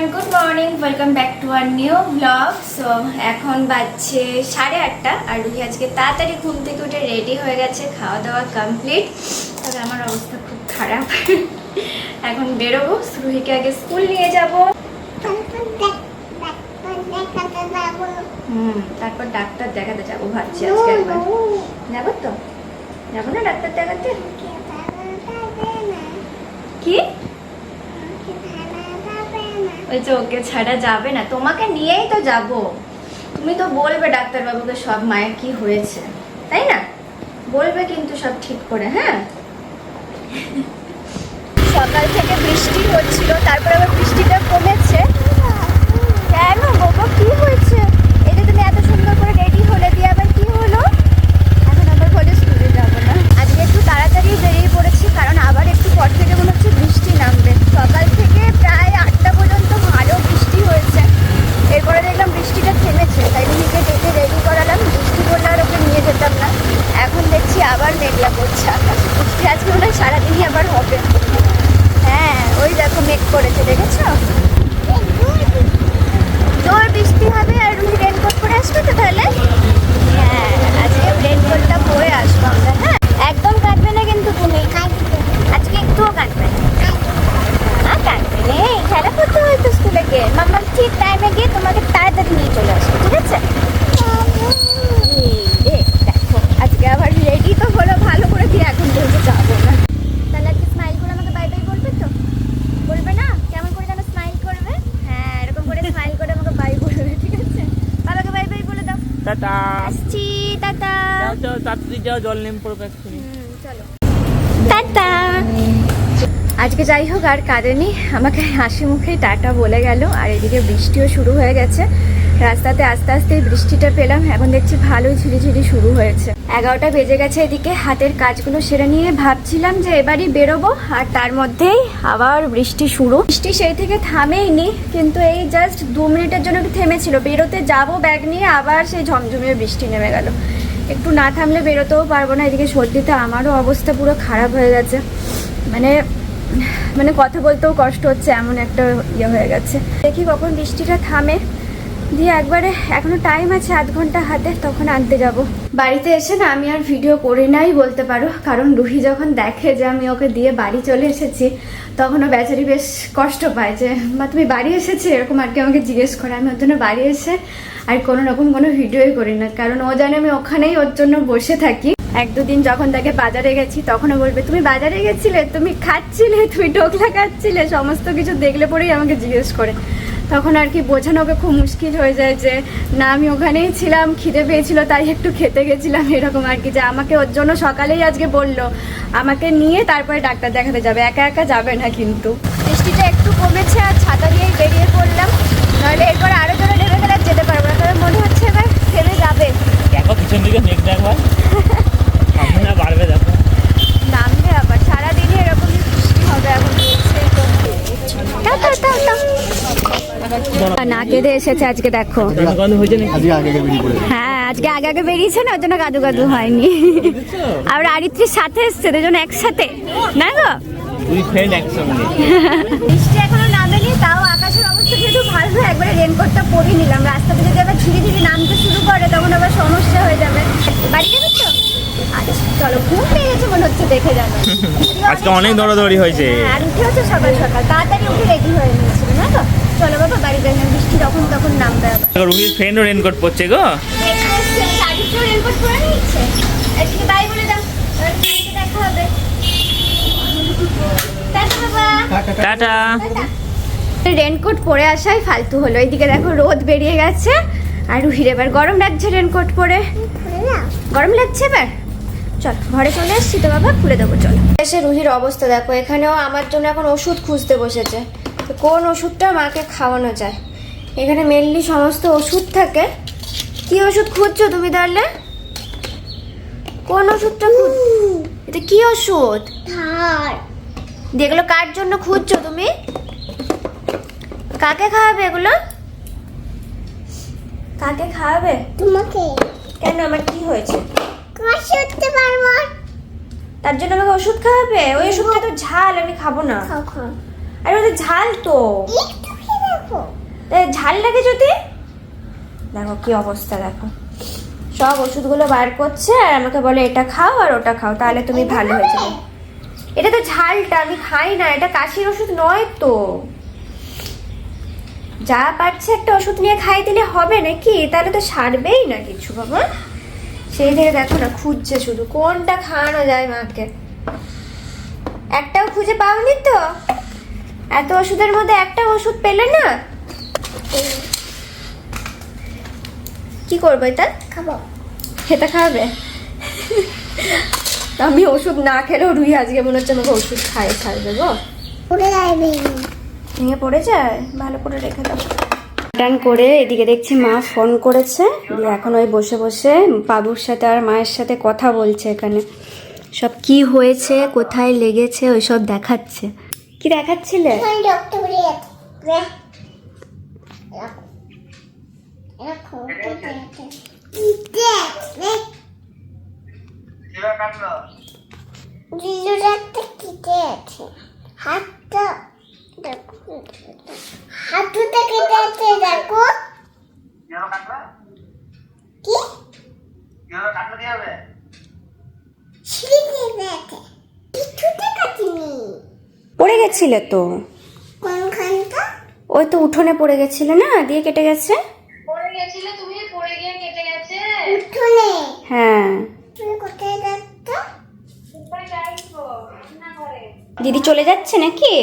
Everyone good morning welcome back to our new blog so এখন বাজছে সাড়ে আটটা আর রুহি আজকে তাড়াতাড়ি ঘুম থেকে উঠে রেডি হয়ে গেছে খাওয়া দাওয়া কমপ্লিট তবে আমার অবস্থা খুব খারাপ। এখন বেরোবো রুহিকে আগে স্কুল নিয়ে যাব। হুম তারপর ডাক্তার দেখাতে যাব ভাবছি আজকে একবার। যাব তো? যাব না ডাক্তার দেখাতে? কি? বলছে ওকে ছাড়া যাবে না। তোমাকে নিয়েই তো যাব। তুমি তো বলবে ডাক্তারবাবুকে সব মায়ের কি হয়েছে, তাই না? বলবে কিন্তু সব ঠিক করে হ্যাঁ? সকাল থেকে বৃষ্টি হচ্ছিল, তারপর আবার বৃষ্টিটা কমেছে। কেন বাবা কি হয়েছে এই যে তুমি এত সুন্দর করে রেডি হলে দিয়ে আবার কি হলো এখন আবার বলে স্কুলে যাব না আজকে একটু তাড়াতাড়ি বেরিয়ে পড়েছি কারণ আবার একটু পর থেকে মনে হচ্ছে বৃষ্টি নামবে সকাল থেকে প্রায় আটটা পর্যন্ত ভালো বৃষ্টি হয়েছে এরপরে দেখলাম তাই নিজেকে ডেকে রেডি করালাম বৃষ্টি পড়লে আর ওকে নিয়ে যেতাম না এখন দেখছি আবার মেঘলা পড়ছে আকাশ বৃষ্টি আজকে মনে হয় সারাদিনই আবার হবে হ্যাঁ ওই দেখো মেঘ করেছে দেখেছ জোর বৃষ্টি হবে আর তুমি রেনকোট পরে আসবে তো তাহলে হ্যাঁ আজকে রেনকোটটা পরে আসব আমরা হ্যাঁ একদম কাটবে না কিন্তু তুমি আজকে একটুও কাটবে না না কাটবে নেই খেলা করতে হয় তো স্কুলে গিয়ে মাম্মা ঠিক টাইমে গিয়ে তোমাকে তাড়াতাড়ি নিয়ে চলে আসবে ঠিক আছে এই রে, দেখো আজকে আবার রেডি তো হলো ভালো করে দিয়ে এখন বলতে যাব না তাহলে আজকে স্মাইল করে আমাকে বাই বাই বলবে তো বলবে না কেমন করে যেন স্মাইল করবে হ্যাঁ এরকম করে স্মাইল করে আমাকে বাই বলবে ঠিক আছে বাবাকে বাই বাই বলে দাও টাটা। আসছি টাটা। যাও যাও তাড়াতাড়ি যাও জল নেম পড়বে এক্ষুনি। চলো। টাটা। আজকে যাই হোক আর কাঁদেনি আমাকে হাসি মুখে টাটা বলে গেল আর এদিকে বৃষ্টিও শুরু হয়ে গেছে। রাস্তাতে আস্তে আস্তে বৃষ্টিটা পেলাম, এখন দেখছি ভালোই ঝিরিঝিরি শুরু হয়েছে। এগারোটা বেজে গেছে এদিকে, হাতের কাজগুলো সেরে নিয়ে ভাবছিলাম যে এবারই বেরোবো, আর তার মধ্যেই আবার বৃষ্টি শুরু। বৃষ্টি সেই থেকে থামেইনি, কিন্তু এই জাস্ট দু মিনিটের জন্য একটু থেমেছিল। বেরোতে যাব ব্যাগ নিয়ে, আবার সেই ঝমঝমিয়ে বৃষ্টি নেমে গেল। একটু না থামলে বেরোতেও পারব না, এদিকে সর্দিতে আমারও অবস্থা পুরো খারাপ হয়ে গেছে। মানে মানে কথা বলতেও কষ্ট হচ্ছে, এমন একটা ইয়ে হয়ে গেছে। দেখি কখন বৃষ্টিটা থামে। দিয়ে একবারে এখনও টাইম আছে আধ ঘণ্টা হাতে, তখন আনতে যাব। বাড়িতে এসে না আমি আর ভিডিও করি নাই বলতে পারো, কারণ রুহি যখন দেখে যে আমি ওকে দিয়ে বাড়ি চলে এসেছি তখন ও বেচারি বেশ কষ্ট পায় যে বা তুমি বাড়ি এসেছে? এরকম আর কি আমাকে জিজ্ঞেস করে। আমি ওর জন্য বাড়ি এসে আর কোনো রকম কোনো ভিডিওই করি না, কারণ ও জানে আমি ওখানেই ওর জন্য বসে থাকি। এক দুদিন যখন তাকে বাজারে গেছি, তখনও বলবে, তুমি বাজারে গেছিলে? তুমি খাচ্ছিলে? তুমি ঢোকলা খাচ্ছিলে? সমস্ত কিছু দেখলে পরেই আমাকে জিজ্ঞেস করে। তখন আর কি বোঝানো ওকে খুব মুশকিল হয়ে যায় যে না আমি ওখানেই ছিলাম খিদে পেয়েছিল তাই একটু খেতে গেছিলাম এরকম আর কি যে আমাকে ওর জন্য সকালেই আজকে বলল। আমাকে নিয়ে তারপরে ডাক্তার দেখাতে যাবে একা একা যাবে না কিন্তু। বৃষ্টিটা একটু কমেছে আর ছাতা দিয়েই বেরিয়ে পড়লাম। নাহলে এরপর আরও জোরে নেমে গেলে আর যেতে পারব না তবে মনে হচ্ছে এবার থেমে যাবে। দেখো পিছন দিকে মেঘটা একবার না বাড়বে দেখো। নামবে আবার সারাদিনই এরকমই বৃষ্টি হবে এখন বলছেই তো। না কেঁদে এসেছে আজকে দেখো। হ্যাঁ আজকে আগে আগে বেরিয়েছে না ওর জন্য কাদু কাদু হয়নি। আর আরিত্রির সাথে এসছে দুজন একসাথে। না গো? বৃষ্টি এখনও নামেনি তাও আকাশের অবস্থা যেহেতু ভালো একবারে রেনকোটটা পরে নিলাম। রাস্তাতে যদি আবার ধীরে ধীরে নামতে শুরু করে তখন আবার সমস্যা হয়ে যাবে। বাড়ি যাবে তো? আচ্ছা চলো ঘুম পেয়ে গেছে মনে হচ্ছে দেখে যাবে। আজকে অনেক দৌড়াদৌড়ি হয়েছে। হ্যাঁ, আর উঠে হচ্ছে সকাল সকাল। তাড়াতাড়ি উঠে রেডি হয়ে নিয়েছিল না তো চলো বাবা বাড়ি যাই। না বৃষ্টি যখন তখন নামবে আবার। রুহির ফ্রেন্ডও রেনকোট পরছে গো। দেখতে রেনকোট পরে নিচ্ছে। আজকে বাই বলে দাও। দেখা হবে। টাটা রেনকোট পরে আসাই ফালতু হলো। এইদিকে দেখো রোদ বেরিয়ে গেছে। আর রুহির এবার গরম লাগছে রেনকোট পরে। গরম লাগছে এবার? চল ঘরে চলে এসছি তো বাবা খুলে দেবো চলো। এসে রুহির অবস্থা দেখো। এখানেও আমার জন্য এখন ওষুধ খুঁজতে বসেছে। কোন ওষুধটা মাকে খাওয়ানো যায়? এখানে মেনলি সমস্ত ওষুধ থাকে। কি ওষুধ খুঁজছো তুমি তাহলে? কোন ওষুধটা এটা কি ওষুধ? যেগুলো কার জন্য খুঁজছো তুমি? কাকে খাওয়াবে এগুলো? কাকে খাওয়াবে? তোমাকে। কেন? আমার কি হয়েছে? কাজ করতে পারব। তার জন্য আমাকে ওষুধ খাওয়াবে? ওই ওষুধটা তো ঝাল আমি খাব না। খাও খাও। আরে ওটা ঝাল তো। ঝাল লাগে যদি? দেখো কি অবস্থা দেখো। সব ওষুধগুলো বার করছে আর আমাকে বলে এটা খাও আর ওটা খাও তাহলে তুমি ভালো হয়ে যাবে। এটা তো ঝালটা আমি খাই না এটা কাশির ওষুধ নয় তো। যা পারছে একটা ওষুধ নিয়ে খাই দিলে হবে নাকি? তাহলে তো সারবেই না কিছু বাবা। সেই থেকে দেখো না খুঁজছে শুধু কোনটা খাওয়ানো যায় মাকে? একটাও খুঁজে পাওনি তো? এত ওষুধের মধ্যে একটা ওষুধ পেলে না? কি করব এটা? খাব। খেতে খাবে? আমি ওষুধ না খেলেও রুই আজকে মনে হচ্ছে আমাকে ওষুধ খাইয়ে ছাড়বে গো। উড়ে যাবে ভেঙে পড়ে যায়? ভালো করে রেখে দাও। টান করে এদিকে দেখছি মা ফোন করেছে। দিয়ে এখন ওই বসে বসে বাবুর সাথে আর মায়ের সাথে কথা বলছে এখানে। সব কি হয়েছে কোথায় লেগেছে ওই সব দেখাচ্ছে। কি দেখাচ্ছিলে? হাতটা দেখো হাতুটা কেটে আছে দেখো কি সিঁড়ি কেটে আছে কিছুতে কাটিনি পড়ে গেছিলে তো? কোনখানটা? ওই তো উঠোনে পড়ে গেছিলে না? দিয়ে কেটে গেছে? উঠোনে? হ্যাঁ। তুমি কোথায় যাচ্ছ? দিদি চলে যাচ্ছে নাকি?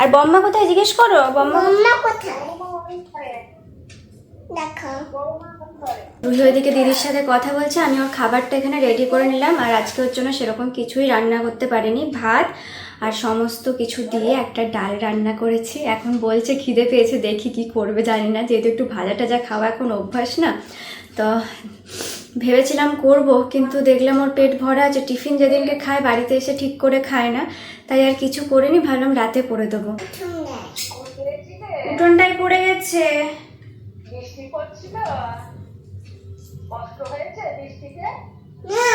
আর বম্মা কোথায় জিজ্ঞেস করো? বম্মা মাম্মা কোথায়? দেখো। রুহি ওইদিকে দিদির সাথে কথা বলছে আমি ওর খাবারটা এখানে রেডি করে নিলাম আর আজকে ওর জন্য সেরকম কিছুই রান্না করতে পারিনি। ভাত আর সমস্ত কিছু দিয়ে একটা ডাল রান্না করেছি। এখন বলছে খিদে পেয়েছে, দেখি কি করবে, জানি না, যেহেতু একটু ভাজা টাজা খাওয়া এখন অভ্যাস না, তো ভেবেছিলাম করব, কিন্তু দেখলাম ওর পেট ভরা আছে। টিফিন যেদিনকে খায়, বাড়িতে এসে ঠিক করে খায় না, তাই আর কিছু করিনি, ভাবলাম রাতে করে দেবো। উঠোনটাই পড়ে গেছে। না।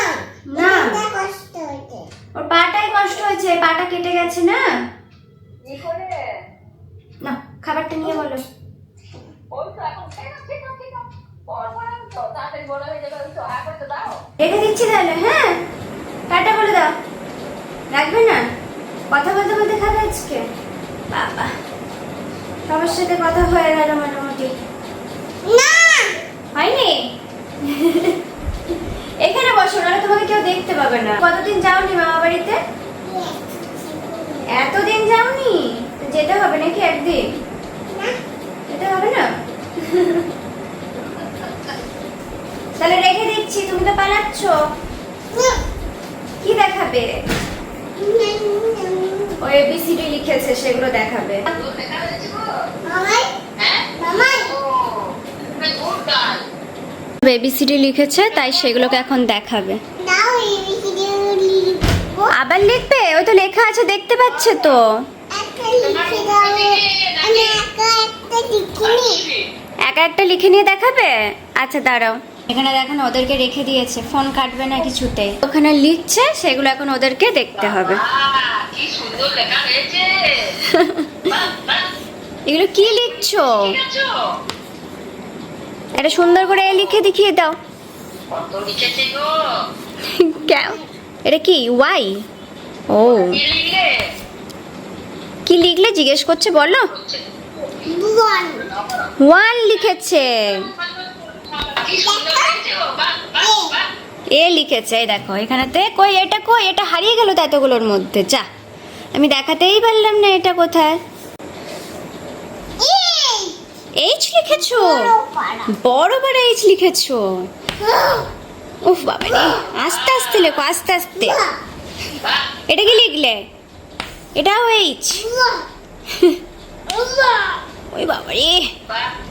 না কষ্ট হয়েছে। ওর পাটাই কষ্ট হয়েছে পাটা কেটে গেছে না? না খাবারটা নিয়ে বলো। রেখে দিচ্ছি তাহলে হ্যাঁ? টাটা বলে দাও। রাখবে না? কথা বলতে বলতে খাবে আজকে? বাবা সবার সাথে কথা হয়ে গেল মোটামুটি। না। হয়নি? দেখতে পাবে না। কতদিন যাওনি মামা বাড়িতে? এতদিন যাওনি? তো যেতে হবে নাকি একদিন? যেতে হবে না? তাহলে রেখে দিচ্ছি তুমি তো পালাচ্ছ। কি দেখাবে? ও এবিসিডি লিখেছে সেগুলো দেখাবে। মামাই? মামাই? এবিসিডি লিখেছে তাই সেগুলোকে এখন দেখাবে। আবার লিখবে? ওই তো লেখা আছে দেখতে পাচ্ছে তো। একটা লিখে দাও। আমি একা একটা লিখিনি একা একটা লিখে নিয়ে দেখাবে? আচ্ছা দাঁড়াও। এখানে দেখেন ওদেরকে রেখে দিয়েছে। ফোন কাটবে না কিছুতে। ওখানে লিখছে সেগুলো এখন ওদেরকে দেখতে হবে। কি সুন্দর লেখা হয়েছে বাহ, বাহ, এগুলো কি লিখছো? এটা সুন্দর করে লিখে দেখিয়ে দাও। কত লিখেছে গো? কেন এটা কি? ওয়াই ও। কি লিখলে? জিজ্ঞেস করছে বলো। ওয়ান লিখেছে। এ লিখেছে এই দেখো এখানেতে। কই এটা কই? এটা হারিয়ে গেল তো এতগুলোর মধ্যে যা। আমি দেখাতেই পারলাম না এটা কোথায়। এইচ লিখেছো? বড় বড় এইচ লিখেছো। উফ বাবা রে আস্তে আস্তে লেখো আস্তে আস্তে। এটা কি লিখলে? এটাও এইচ ওই বাবা রে।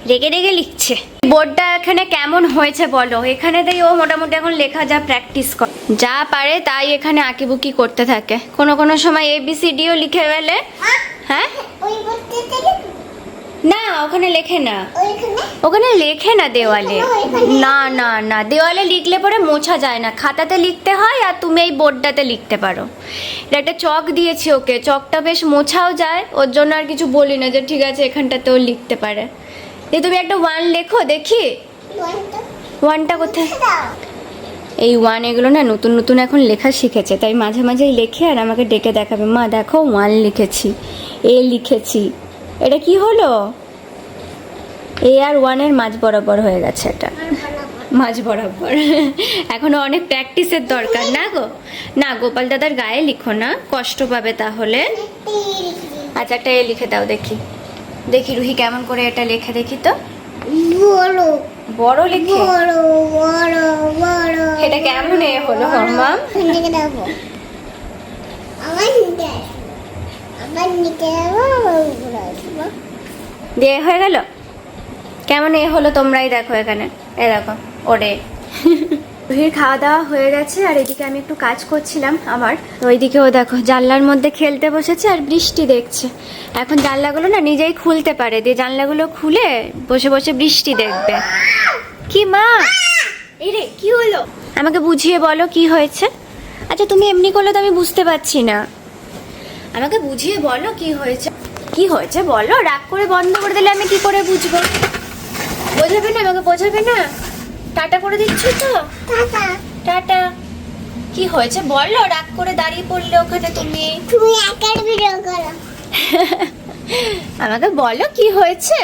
রেগে রেগে লিখছে। বোর্ডটা এখানে কেমন হয়েছে বলো? এখানে তাই ও মোটামুটি এখন লেখা যা প্র্যাকটিস করে। যা পারে তাই এখানে আঁকিবুকি করতে থাকে। কোনো কোনো সময় এবিসিডিও লিখে ফেলে। হ্যাঁ? থেকে না ওখানে লেখে না। ওখানে লেখে না দেওয়ালে। না না না দেওয়ালে লিখলে পরে মোছা যায় না। খাতাতে লিখতে হয় আর তুমি এই বোর্ডটাতে লিখতে পারো। এটা একটা চক দিয়েছি ওকে। চকটা বেশ মোছাও যায়। ওর জন্য আর কিছু বলি না যে ঠিক আছে এখানটাতেও লিখতে পারে। যে তুমি একটা ওয়ান লেখো দেখি। ওয়ানটা ওয়ানটা কোথায়? এই ওয়ান এগুলো না নতুন নতুন এখন লেখা শিখেছে। তাই মাঝে মাঝেই লেখে আর আমাকে ডেকে দেখাবে। মা দেখো ওয়ান লিখেছি। এ লিখেছি। এটা কি হলো? এ আর ওয়ানের মাঝ বরাবর হয়ে গেছে এটা। মাঝ বরাবর। এখনও অনেক প্র্যাকটিসের দরকার না গো? না গোপাল দাদার গায়ে লিখো না কষ্ট পাবে তাহলে। আচ্ছা একটা এ লিখে দাও দেখি। দেখি রুহি কেমন করে এটা লিখে দেখি তো। বড়। বড় লিখে? বড় বড় বড়। এটা কেমন এ হলো মাম্মা? থেকে দেবো। আবার দিয়ে হয়ে গেল? কেমন এ হলো তোমরাই দেখো এখানে। এ দেখো ওরে। রুহির খাওয়া দাওয়া হয়ে গেছে আর এদিকে আমি একটু কাজ করছিলাম আমার। তো ওইদিকেও দেখো জানলার মধ্যে খেলতে বসেছে আর বৃষ্টি দেখছে। এখন জানলাগুলো না নিজেই খুলতে পারে। দিয়ে জানলাগুলো খুলে বসে বসে বৃষ্টি দেখবে। কি মা? এই রে কি হলো? আমাকে বুঝিয়ে বলো কি হয়েছে? আচ্ছা তুমি এমনি করলে তো আমি বুঝতে পারছি না। আমাকে বুঝিয়ে বলো কি হয়েছে। কি হয়েছে বলো? রাগ করে বন্ধ করে দিলে আমি কি করে বুঝব? বোঝাবে না আমাকে বোঝাবে না? টাটা করে দিচ্ছ তো? টাটা। কি হয়েছে বলো? রাগ করে দাঁড়িয়ে পড়লে ওখানে তুমি? তুমি একার ভিডিও করো। আমাকে বলো কি হয়েছে?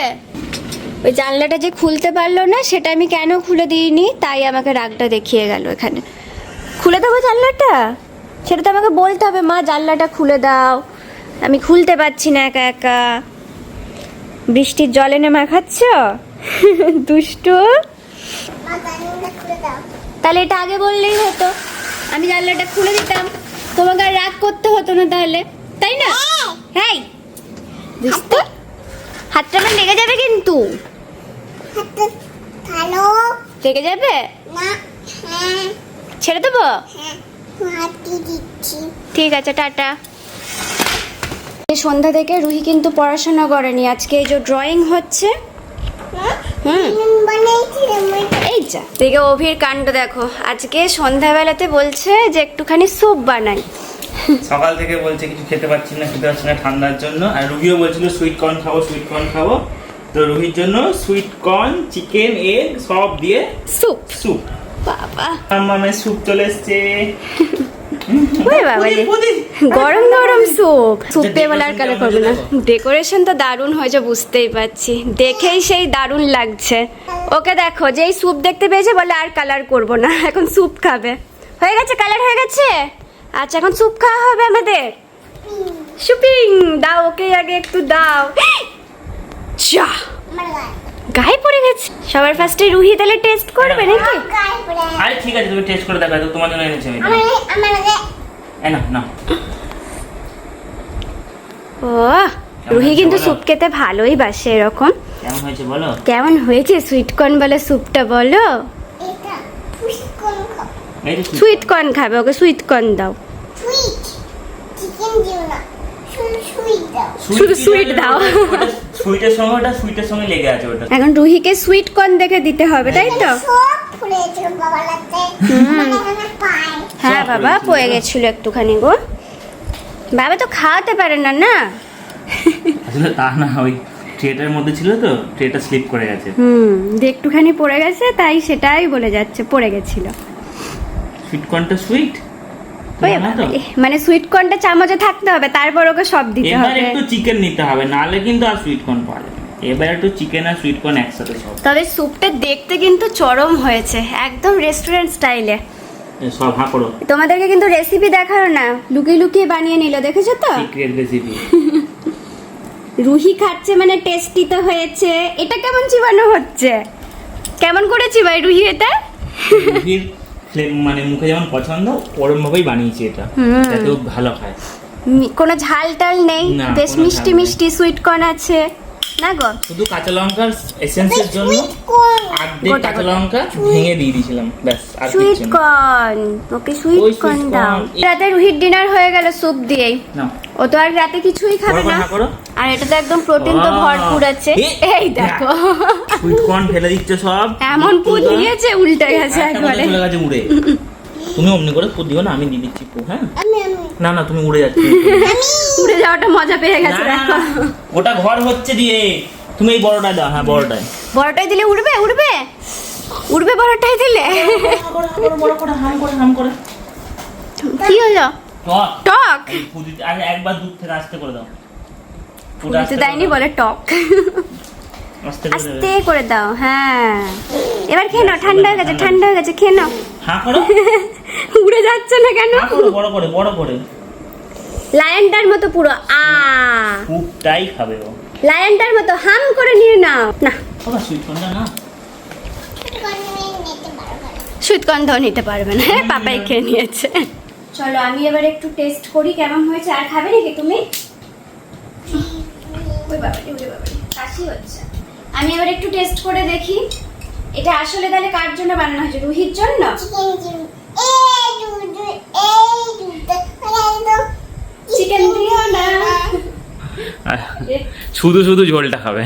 ওই জানলাটা যে খুলতে পারল না সেটা আমি কেন খুলে দিইনি? তাই আমাকে রাগটা দেখিয়ে গেল এখানে। খুলে দেবো জানলাটা? সেটা তো আমাকে বলতে হবে মা জানলাটা খুলে দাও। আমি খুলতে পারছি না একা একা। বৃষ্টির জল এনে মাখাচ্ছ দুষ্টু। তাহলে এটা আগে বললেই হতো। আমি জানলাটা খুলে দিতাম। তোমাকে আর রাগ করতে হতো না তাহলে। তাই না? হ্যাঁ বুঝতে হাতটা আমার লেগে যাবে কিন্তু। ভালো লেগে যাবে? না ছেড়ে দেবো? হ্যাঁ ঠিক আছে টাটা। সন্ধ্যা থেকে রুহি কিন্তু পড়াশোনা করেনি। আজকে এই যে ড্রয়িং হচ্ছে। হুম। এই যা দেখে অভির কাণ্ড দেখো। আজকে সন্ধ্যাবেলাতে বলছে যে একটুখানি স্যুপ বানাই। সকাল থেকে বলছে কিছু খেতে পাচ্ছি না খেতে পাচ্ছি না ঠান্ডার জন্য। আর রুহিও বলছিল সুইট কর্ন খাব সুইট কর্ন খাব। তো রুহির জন্য সুইট কর্ন চিকেন এগ সব দিয়ে স্যুপ। স্যুপ। বাবা। মামের স্যুপ চলে এসছে। ওরে বাবা রে। গরম গরম স্যুপ স্যুপ বলে আর কালে করবে না। ডেকোরেশন তো দারুণ হয়েছে বুঝতেই পারছি। দেখেই সেই দারুণ লাগছে। ওকে দেখো যেই স্যুপ দেখতে পেয়েছে বলে আর কালার করব না। এখন স্যুপ খাবে। হয়ে গেছে কালার হয়ে গেছে? আচ্ছা এখন স্যুপ খাওয়া হবে আমাদের? শুপিং দাও ওকে আগে একটু দাও। যা! আমার গায়ে পড়ে গেছে। সবার ফার্স্টে রুহি তাহলে টেস্ট করবে নাকি? গায়ে পড়ে আরে ঠিক আছে তুমি টেস্ট করে দেখো তো তোমার জন্য এনেছি আমি। আমার আমার না না ও রুহি কিন্তু স্যুপ খেতে ভালোই বাসে এরকম। কেমন হয়েছে বলো? কেমন হয়েছে সুইট কর্ন বলে স্যুপটা বলো? সুইট কর্ন খাবে ওকে সুইট কর্ন দাও। সুইট চিকেন দিও না। শুধু সুইট দাও। শুধু sweet দাও। সুইটের সঙ্গে ওটা সুইটের সঙ্গে লেগে আছে ওটা। এখন রুহিকে সুইট কর্ন দেখে দিতে হবে তাই তো? মানে হ্যাঁ বাবা। পড়ে গেছিল একটুখানি গো। বাবা তো খাওয়াতে পারে না না? আসলে তা না ওই ট্রেটার মধ্যে ছিল তো ট্রেটা স্লিপ করে গেছে। হুম যে একটুখানি পড়ে গেছে তাই সেটাই বলে যাচ্ছে পড়ে গেছিল। সুইট কর্নটা সুইট মানে সুইট কর্নটা চামচে থাকতে হবে তারপর ওকে সব দিতে হবে। এবার একটু চিকেন নিতে হবে নাহলে কিন্তু আর সুইট কর্ন পাওয়া যাবে। এবার একটু চিকেন আর সুইট কর্ন একসাথে সব। তবে স্যুপটা দেখতে কিন্তু চরম হয়েছে একদম রেস্টুরেন্ট স্টাইলে সব হাঁ করো। তোমাদেরকে কিন্তু রেসিপি দেখাল না লুকিয়ে লুকিয়ে বানিয়ে নিল দেখেছ তো? সিক্রেট রেসিপি রুহি খাচ্ছে মানে টেস্টি তো হয়েছে। এটা কেমন চিবানো হচ্ছে? কেমন করে চিবাই রুহি এটা? ফ্লেম- মানে মুখে যেমন পছন্দ ওরম ভাবেই বানিয়েছি এটা। এত ভালো খায় কোনো ঝাল টাল নেই বেশ মিষ্টি মিষ্টি সুইট কর্ন আছে। না গো? শুধু কাঁচা লঙ্কার এসেন্সের জন্য আর্ধেক কাঁচা লঙ্কা ভেঙে দিয়ে দিয়েছিলাম ব্যাস আর sweet corn okay sweet corn দাও। রাতে রুহির ডিনার হয়ে গেল স্যুপ দিয়েই। ও তো আর রাতে কিছুই খাবে না। আর এটা তো একদম প্রোটিন তো ভরপুর আছে। এই দেখো। সুইট কর্ন ফেলে দিচ্ছে সব। এমন পুত দিয়েছে উল্টে গেছে একবারে। চলে গেছে উড়ে। তুমি অমনি করে পুত দিও না আমি দিয়ে দিচ্ছি পু, হ্যাঁ? আমি আমি। না না তুমি উড়ে যাচ্ছ। উড়ে যাওয়াটা মজা পেয়ে গেছে ওটা ঘর হচ্ছে দিয়ে। তুমি এই বড়টা দাও হ্যাঁ বড়টাই। বড়টাই দিলে উড়বে উড়বে? উড়বে বড়টাই দিলে? কি হলো? টক। আরে একবার দুধ থেকে আস্তে করে দাও। দেয়নি বলে টক। আস্তে। করে দাও। হ্যাঁ। এবার খেয়ে নাও ঠান্ডা হয়ে গেছে ঠান্ডা হয়ে গেছে। খেয়ে নাও। হ্যাঁ করো। উড়ে যাচ্ছে না কেন? বড় করে বড় করে। লায়নটার মতো পুরো আ। খুবটাই খাবে ও। লায়নটার মতো হাম করে নিয়ে নাও। না। বাবা সুইট কর্নটা না? সুইট কর্ন নিতে পারবে না। হ্যাঁ, পাপাই খেয়ে নিয়েছে। চলো আমি এবার একটু টেস্ট করি কেমন হয়েছে। আর খাবে নাকি তুমি? ওই বাবারে ওই বাবারে কাশি হচ্ছে। আমি এবার একটু টেস্ট করে দেখি। এটা আসলে তাহলে কার জন্য বানানো হয়েছে? রুহির জন্য চিকেন দিও না শুধু শুধু ঝোলটা খাবে।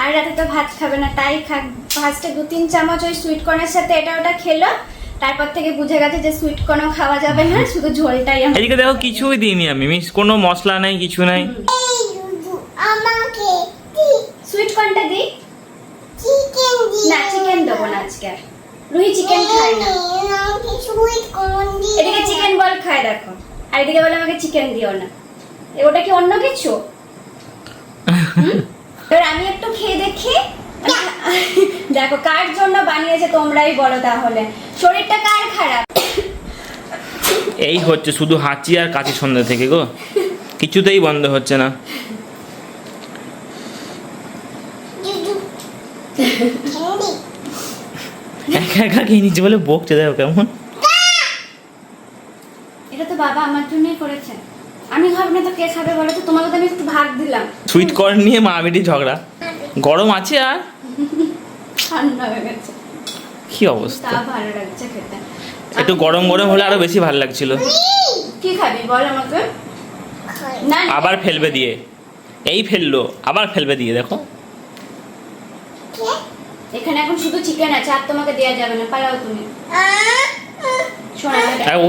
আর রাতে তো ভাত খাবে না তাই খাক। ফার্স্টে দু তিন চামচ ওই সুইট কর্নের সাথে এটা ওটা খেলো তারপর থেকে বুঝে গেছে যে সুইট কর্নও খাওয়া যাবে না শুধু ঝোলটাই আমার। এদিকে দেখো কিছুই দিইনি আমি মিস কোনো মশলা নাই কিছু নাই। আমাকে সুইট কর্নটা দিই? চিকেন দিয়ে। না চিকেন দেবো না আজকে আর। রুহি চিকেন খায় না। আমাকে সুইট কর্ন দিয়ে। এদিকে চিকেন বল খায় দেখো। আর এদিকে বলে আমাকে চিকেন দিও না। ওটা কি অন্য কিছু? এবার আমি একটু খেয়ে দেখি। দেখো কার জন্য বানিয়েছে তোমরাই বলো তাহলে। শরীরটা কার খারাপ? এই হচ্ছে শুধু হাঁচি আর কাশি সন্ধ্যা থেকে গো। কিছুতেই বন্ধ হচ্ছে না। একা একা খেয়ে নিচ্ছে বলে বকছে দেখো কেমন। এটা তো বাবা আমার জন্যই করেছে। আমি খাব না তো কে খাবে বলো তো? তোমাকে তো আমি একটু ভাগ দিলাম। সুইট কর্ন নিয়ে মা বেটি ঝগড়া। গরম আছে আর? ঠান্ডা হয়ে গেছে। কি অবস্থা? তা ভালো লাগছে খেতে। একটু গরম গরম হলে আরও বেশি ভালো লাগছিল। কি খাবি বল আমাকে? না না, আবার ফেলবে দিয়ে। এই ফেলল আবার ফেলবে দিয়ে দেখো। এখানে এখন শুধু চিকেন আছে আর তোমাকে দেওয়া যাবে না পালাও তুমি।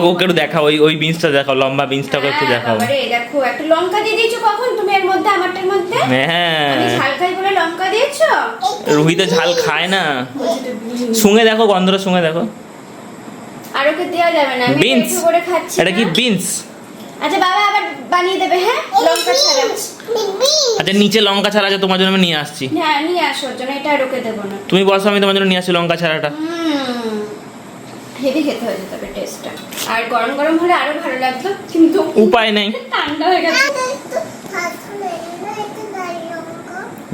ওকে একটু দেখাও ওই ওই বিনসটা দেখাও লম্বা বিনসটাকে একটু হ্যাঁ, দেখাও। বাবারে, দেখো একটা লঙ্কা দিয়ে দিয়েছ কখন? তুমি এর মধ্যে আমারটার মধ্যে? হ্যাঁ। আমি ঝাল খাই বলে লঙ্কা দিয়েছ? রুহি তো ঝাল খায় না। বলছি শুঙে দেখো গন্ধটা শুঙে দেখো। আর ওকে দেওয়া যাবে না আমি বিনস একটু করে খাচ্ছি এটা কি বিনস আচ্ছা বাবা আবার বানিয়ে দেবে হ্যাঁ? লঙ্কা ছাড়া। আচ্ছা নিচে লঙ্কা ছাড়া আছে তোমার জন্য আমি নিয়ে আসছি। হ্যাঁ নিয়ে আসো জন্য এটা আর ওকে দেবো না। তুমি বসো আমি তোমার জন্য নিয়ে আসছি লঙ্কা ছাড়াটা। হুম। হেভি খেতে হয়ে যেতে হবে টেস্টটা আর গরম গরম হলে আরও ভালো লাগতো কিন্তু উপায় নেই। ঠান্ডা হয়ে গেছে।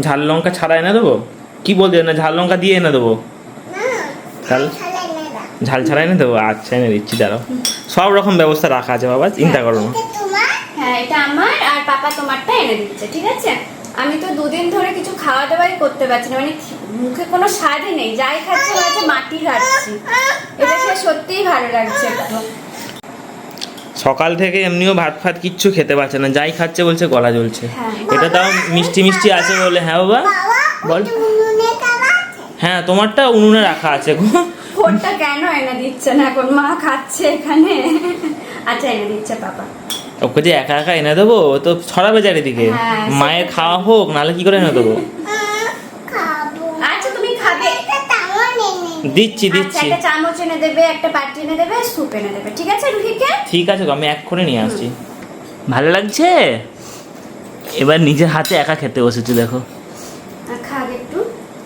ঝাল লঙ্কা ছাড়া এনে দেবো? কি বলতে না ঝাল লঙ্কা দিয়ে এনে দেবো? ঝাল ঝাল ছাড়া এনে দেবো? আচ্ছা এনে দিচ্ছি দাঁড়াও। সব রকম ব্যবস্থা রাখা আছে বাবা। চিন্তা করো না। হ্যাঁ এটা আমার আর পাপা তোমারটা এনে দিচ্ছে ঠিক আছে? আমি তো দুদিন ধরে কিছু খাওয়া দাওয়াই করতে পারছি না মানে মুখে কোনো স্বাদই নেই যাই খাচ্ছি মনে হচ্ছে মাটি খাচ্ছি। এটা খেয়ে সত্যিই ভালো লাগছে একটু। সকাল থেকে এমনিও ভাত ফাত কিচ্ছু খেতে পারছে না যাই খাচ্ছে বলছে গলা জ্বলছে। হ্যাঁ। এটা তাও মিষ্টি মিষ্টি আছে বলে হ্যাঁ বাবা বল। হ্যাঁ তোমারটা উনুনে রাখা আছে গো। ফোনটা কেন এনে দিচ্ছে না? এখন মা খাচ্ছে এখানে। আচ্ছা এনে দিচ্ছে পাপা। ওকে যে একা একা এনে দেবো? ও তো ছড়াবে চারিদিকে। হ্যাঁ, মায়ের খাওয়া হোক নাহলে কি করে এনে দেবো? আচ্ছা তুমি খাবে। দিচ্ছি আচ্ছা দিচ্ছি। একটা চামচ এনে দেবে একটা পাটি এনে দেবে স্যুপ এনে দেবে। ঠিক আছে রুহিকে? ঠিক আছে আমি এক করে নিয়ে আসছি। ভালো লাগছে? এবার নিজের হাতে একা খেতে বসেছি দেখো। আর খাগ একটু।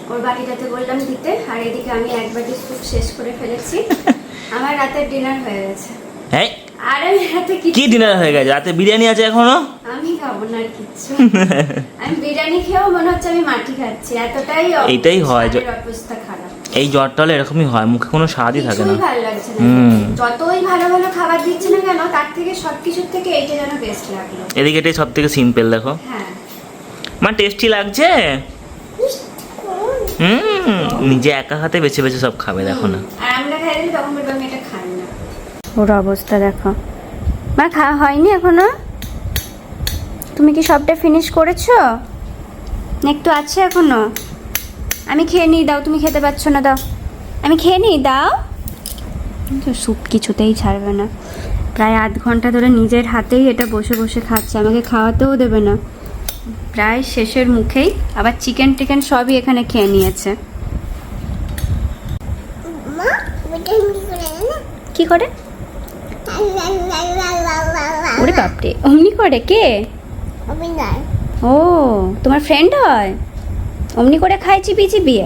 ওর বাটিটাতে বললাম দিতে আর এদিকে আমি এক বাটি স্যুপ শেষ করে ফেলেছি। আমার রাতের ডিনার হয়ে গেছে। হ্যাঁ আর রাতে কি ডিনার হয়ে গেছে? রাতে বিরিয়ানি আছে এখনও? আমি খাব না আমি বিরিয়ানি খেয়েও মনে হচ্ছে আমি মাটি খাচ্ছি। এতটাই এইটাই হয় অবস্থা খারাপ। এই জ্বরটা হলে এরকমই হয় মুখে কোনো স্বাদই থাকে না। ভালো লাগছে না। হুম। যতই ভালো ভালো খাবার দিচ্ছে না কেন তার থেকে সবকিছুর থেকে এইটা যেন বেস্ট লাগল। এদিকে এটাই সব থেকে সিম্পল দেখো। হ্যাঁ। মা টেস্টি লাগছে? হুম নিজে একা হাতে বেছে বেছে সব খাবে দেখো না। আর আমরা ওর অবস্থা দেখো। মা খাওয়া হয়নি এখনও? তুমি কি সবটা ফিনিশ করেছ? একটু আছে এখনও। আমি খেয়ে নিই দাও তুমি খেতে পারছ না দাও। আমি খেয়ে নিই দাও। স্যুপ কিছুতেই ছাড়বে না। প্রায় আধ ঘণ্টা ধরে নিজের হাতেই এটা বসে বসে খাচ্ছে আমাকে খাওয়াতেও দেবে না। প্রায় শেষের মুখেই আবার চিকেন টিকেন সবই এখানে খেয়ে নিয়েছে। মা কি করে? ওরে বাপরে অমনি করে কে? ও তোমার ফ্রেন্ড হয়? অমনি করে খাইছি চিপি চিপিয়ে?